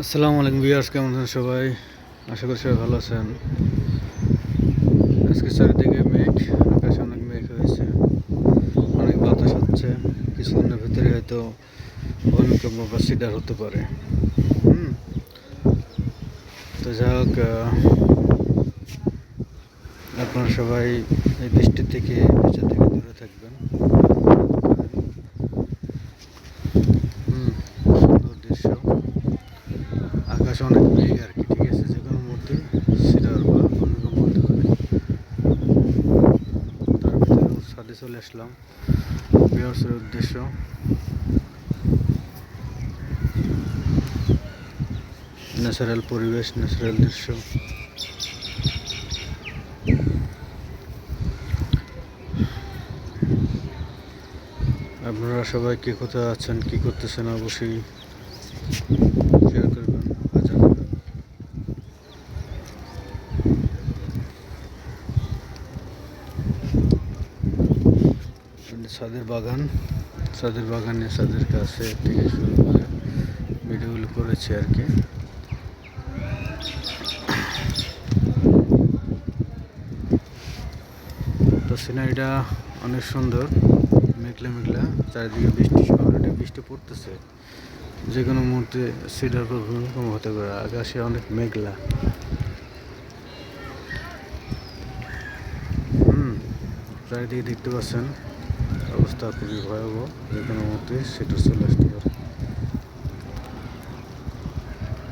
আসসালামু আলাইকুম ভিউয়ার্স, কেমন আছেন সবাই? আশা করি সবাই ভালো আছেন। আজকে চারিদিকে মেঘ, আকাশে অনেক মেঘ হয়েছে অনেক বাতাস হচ্ছে। কিছুদিনের ভিতরে হয়তো ভূমিকম্প বা সিডার হতে পারে। হুম। তো যাই হোক আপনারা সবাই এই বৃষ্টি থেকে বৃষ্টি থেকে দূরে থাকবেন হুম সুন্দর দৃশ্য আকাশে অনেক মেঘ আর কি, ঠিক আছে? যে কোনো মুহূর্তে সিডার বা ভূমিকম্প হতে পারে তার ভিতরে ছাদে চলে আসলাম। বিহার্সের উদ্দেশ্য। ন্যাচারাল পরিবেশ ন্যাচারাল দৃশ্য। আপনারা সবাই কে কোথায় আছেন, কি করতেছেন? অবশ্যই এটা ছাদের বাগান ছাদের বাগানে ছাদের কাছে থেকে শুরু করে ভিডিওগুলো করেছি আর কি। তো সিনারিটা অনেক সুন্দর, মেঘলা মেঘলা, চারিদিকে বৃষ্টি অলরেডি বৃষ্টি পড়তেছে। যে কোনো মুহূর্তে সিডার বা ভূমিকম্প হতে পারে, আকাশে অনেক মেঘলা। হুম, চারিদিকে দেখতে পাচ্ছেন। অবস্থা খুবই ভয়াবহ যে কোনো মুহূর্তে সেটা চলে আসতে পারে।